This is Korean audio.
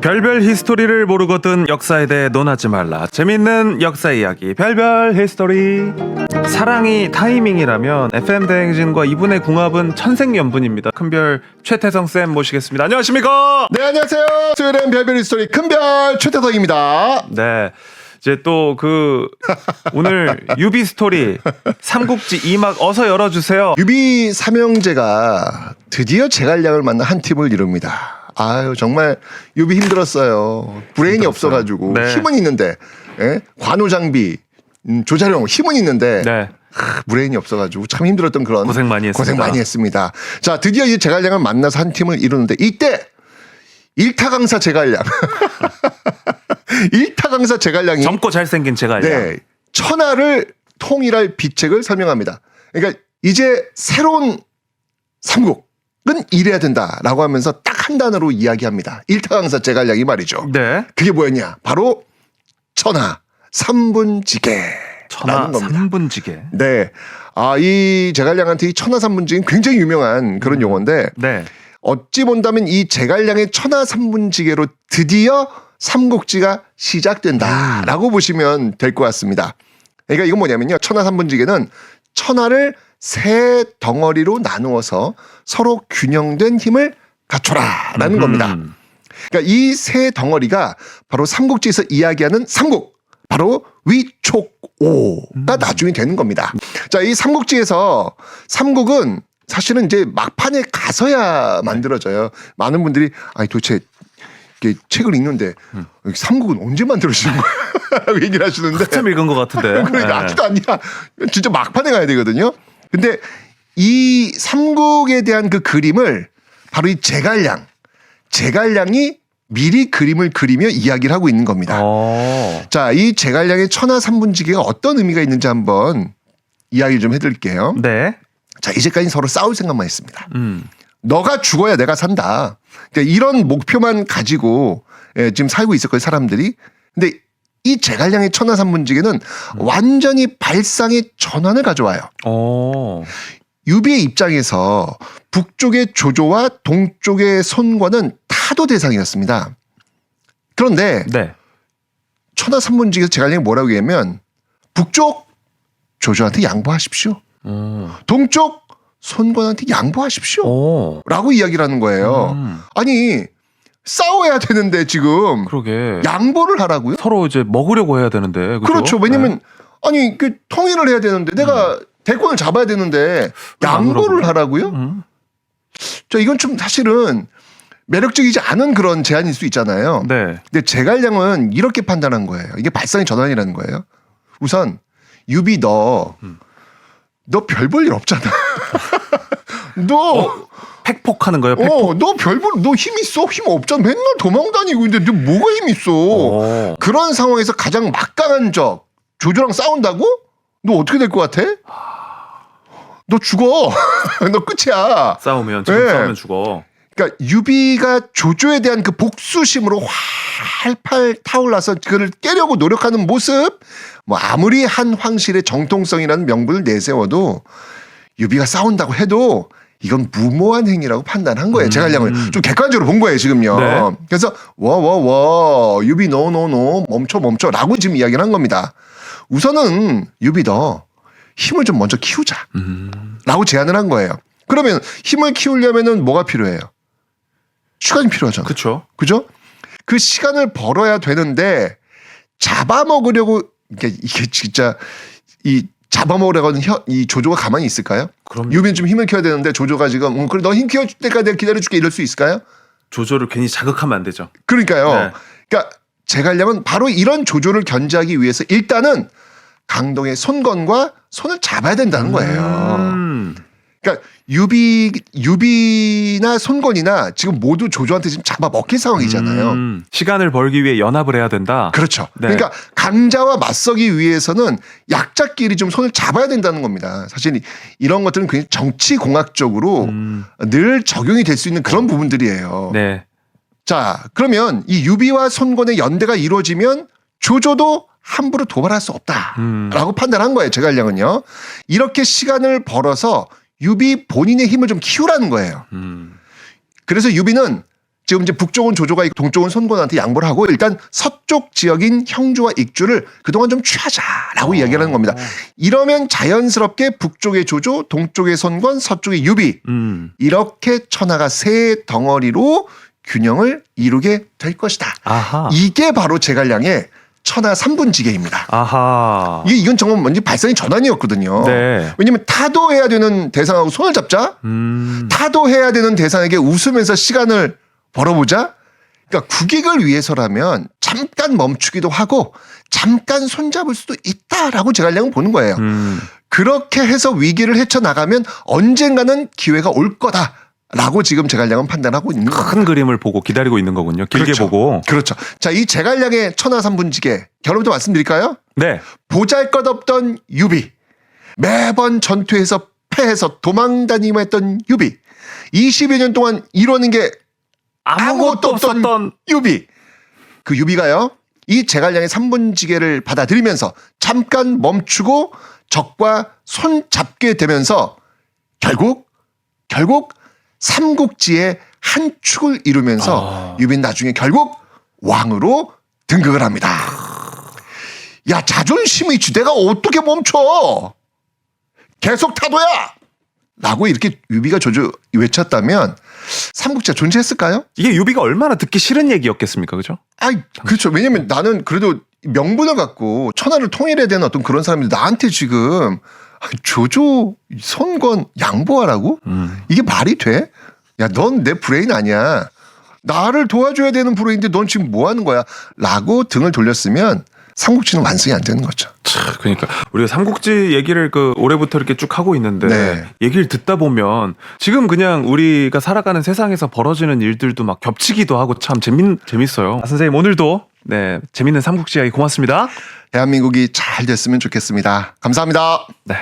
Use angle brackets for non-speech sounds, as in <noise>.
별별 히스토리를 모르거든 역사에 대해 논하지 말라. 재밌는 역사 이야기 별별 히스토리. 사랑이 타이밍이라면 FM 대행진과 이분의 궁합은 천생연분입니다. 큰별 최태성 쌤 모시겠습니다. 안녕하십니까? 네 안녕하세요. 수요일엔 별별 스토리 큰별 최태성입니다. 네. 이제 또 그 오늘 유비 스토리 삼국지 2막 어서 열어주세요. 유비 삼형제가 드디어 제갈량을 만난 한 팀을 이룹니다. 아유 정말 유비 힘들었어요. 브레인이 없어가지고 네. 힘은 있는데 예? 관우 장비 음, 조자룡 힘은 있는데 네. 하, 브레인이 없어가지고 참 힘들었던 그런 고생 많이 했습니다. 고생 많이 했습니다. 자 드디어 이 제갈량을 만나서 한 팀을 이루는데 이때 일타강사 제갈량 <laughs> 일타 강사 제갈량이 젊고 잘생긴 제가 네. 천하를 통일할 비책을 설명합니다. 그러니까 이제 새로운 삼국은 이래야 된다라고 하면서 딱 한 단어로 이야기합니다. 일타강사 제갈량이 말이죠. 네. 그게 뭐였냐? 바로 천하 삼분지계. 천하 삼분지계. 네. 아, 이 제갈량한테 이 천하 삼분지계는 굉장히 유명한 그런 용어인데 네. 어찌 본다면 이 제갈량의 천하 삼분지계로 드디어 삼국지가 시작된다라고 보시면 될 것 같습니다. 그러니까 이건 뭐냐면요. 천하 삼분지계는 천하를 세 덩어리로 나누어서 서로 균형된 힘을 갖춰라라는 겁니다. 음. 그러니까 이 세 덩어리가 바로 삼국지에서 이야기하는 삼국 바로 위촉오가 나중에 되는 겁니다. 자, 이 삼국지에서 삼국은 사실은 이제 막판에 가서야 만들어져요. 많은 분들이 아니 도대체 책을 읽는데 여기 삼국은 언제 만들어지는 거야? <laughs> 얘기를 하시는데 참 읽은 것 같은데. <laughs> 그러니까 네. 아직도 아니야. 진짜 막판에 가야 되거든요. 근데 이 삼국에 대한 그 그림을 바로 이 제갈량, 제갈량이 미리 그림을 그리며 이야기를 하고 있는 겁니다. 어. 자, 이 제갈량의 천하 삼분지계가 어떤 의미가 있는지 한번 이야기 좀 해드릴게요. 네. 자, 이제까지 서로 싸울 생각만 했습니다. 음. 너가 죽어야 내가 산다. 그러니까 이런 목표만 가지고 예, 지금 살고 있었거든요, 사람들이. 근데 이 제갈량의 천하 삼분지계는 완전히 발상의 전환을 가져와요. 어. 유비의 입장에서 북쪽의 조조와 동쪽의 손과는 타도 대상이었습니다. 그런데 네. 천하 삼분지계에서 제갈량이 뭐라고 얘기하면 북쪽 조조한테 양보하십시오. 어. 동쪽 손권한테 양보하십시오. 어. 라고 이야기를 하는 거예요. 음. 아니 싸워야 되는데 지금 그러게. 양보를 하라고요? 서로 이제 먹으려고 해야 되는데. 그죠? 그렇죠. 왜냐면 아니 그 통일을 해야 되는데 내가 대권을 잡아야 되는데 안 양보를. 하라고요? 네. 음. 저 이건 좀 사실은 매력적이지 않은 그런 제안일 수 있잖아요. 네. 근데 제갈량은 이렇게 판단한 거예요. 이게 발상의 전환이라는 거예요. 우선 유비 너, 음. 너 별 볼 일 없잖아. <laughs> 너, 팩폭하는 거예요. 팩폭. 어, 너 별 볼, 너힘 있어? 힘 없잖아. 맨날 도망 다니고 있는데 너 뭐가 힘 있어? 어. 그런 상황에서 가장 막강한 적 조조랑 싸운다고? 너 어떻게 될 것 같아? 너 죽어. <laughs> 너 끝이야. 싸우면 지금 네. 싸우면 죽어. 그러니까 유비가 조조에 대한 그 복수심으로 활팔 타올라서 그를 깨려고 노력하는 모습, 뭐 아무리 한 황실의 정통성이라는 명분을 내세워도 유비가 싸운다고 해도 이건 무모한 행위라고 판단한 거예요. 제갈량을 좀 객관적으로 본 거예요 지금요. 음. 네. 그래서 와와와 유비 노노노 멈춰 멈춰라고 지금 이야기를 한 겁니다. 우선은 유비 너 힘을 좀 먼저 키우자. 음. 라고 제안을 한 거예요. 그러면 힘을 키우려면은 뭐가 필요해요? 시간이 필요하잖아. 그, 그쵸. 그죠? 그 시간을 벌어야 되는데 잡아먹으려고 이게 이게 진짜 이 잡아먹으려고 하는 혀, 이 조조가 가만히 있을까요? 그럼 유비는 좀 힘을 키워야 되는데 조조가 지금 음, 그래 너 힘 키워줄 때까지 내가 기다려줄게 이럴 수 있을까요? 조조를 괜히 자극하면 안 되죠. 그러니까요. 네. 그러니까 제갈량은 바로 이런 조조를 견제하기 위해서 일단은 강동의 손건과 손을 잡아야 된다는 거예요. 음. 그러니까 유비 유비나 손건이나 지금 모두 조조한테 지금 잡아 먹힐 상황이잖아요. 음. 시간을 벌기 위해 연합을 해야 된다. 그렇죠. 네. 그러니까 강자와 맞서기 위해서는 약자끼리 좀 손을 잡아야 된다는 겁니다. 사실 이- 이런 것들은 굉장히 정치 공학적으로 음. 늘 적용이 될 수 있는 그런 부분들이에요. 네. 자, 그러면 이 유비와 손건의 연대가 이루어지면 조조도 함부로 도발할 수 없다라고 음. 판단한 거예요. 제갈량은요. 이렇게 시간을 벌어서 유비 본인의 힘을 좀 키우라는 거예요. 음. 그래서 유비는 지금 이제 북쪽은 조조가 있고 동쪽은 손권한테 양보를 하고 일단 서쪽 지역인 형주와 익주를 그동안 좀 취하자라고 이야기를 하는 겁니다. 이러면 자연스럽게 북쪽의 조조, 동쪽의 손권, 서쪽의 유비 음. 이렇게 천하가 세 덩어리로 균형을 이루게 될 것이다. 아하. 이게 바로 제갈량의 천하 삼분지계입니다. 아하. 이게 이건 정말 뭔지 발상의 전환이었거든요. 네. 왜냐면 타도해야 되는 대상하고 손을 잡자. 음. 타도해야 되는 대상에게 웃으면서 시간을 벌어보자. 그러니까 국익을 위해서라면 잠깐 멈추기도 하고 잠깐 손잡을 수도 있다라고 제갈량은 보는 거예요. 음. 그렇게 해서 위기를 헤쳐나가면 언젠가는 기회가 올 거다 라고 지금 제갈량은 판단하고 있는 겁니다. 큰 그림을 보고 기다리고 있는 거군요. 길게 그렇죠. 보고. 그렇죠. 자, 이 제갈량의 천하삼분지계 결론부터 말씀드릴까요? 네. 보잘것없던 유비 매번 전투에서 패해서 도망다니면했던 유비 20여 년 동안 이루는 게 아무것도 없었던 유비 그 유비가요 이 제갈량의 삼분지계를 받아들이면서 잠깐 멈추고 적과 손 잡게 되면서 결국 결국 삼국지의 한 축을 이루면서 아. 유비는 나중에 결국 왕으로 등극을 합니다. 야 자존심이 있지 내가 어떻게 멈춰 계속 타도야 라고 이렇게 유비가 조조 외쳤다면 삼국지가 존재했을까요? 이게 유비가 얼마나 듣기 싫은 얘기였겠습니까, 그죠? 아이 그렇죠 왜냐면 나는 그래도 명분을 갖고 천하를 통일해야 되는 어떤 그런 사람인데 나한테 지금 조조 선권 양보하라고 음. 이게 말이 돼? 야 넌 내 브레인 아니야 나를 도와줘야 되는 브레인인데 넌 지금 뭐 하는 거야 라고 등을 돌렸으면 삼국지는 완성이 안 되는 거죠 참, 그러니까 우리가 삼국지 얘기를 그 올해부터 이렇게 쭉 하고 있는데 네. 얘기를 듣다 보면 지금 그냥 우리가 살아가는 세상에서 벌어지는 일들도 막 겹치기도 하고 참 재밌 재밌어요. 아, 선생님 오늘도 네 재밌는 삼국지 이야기 고맙습니다. 대한민국이 잘 됐으면 좋겠습니다 감사합니다 네.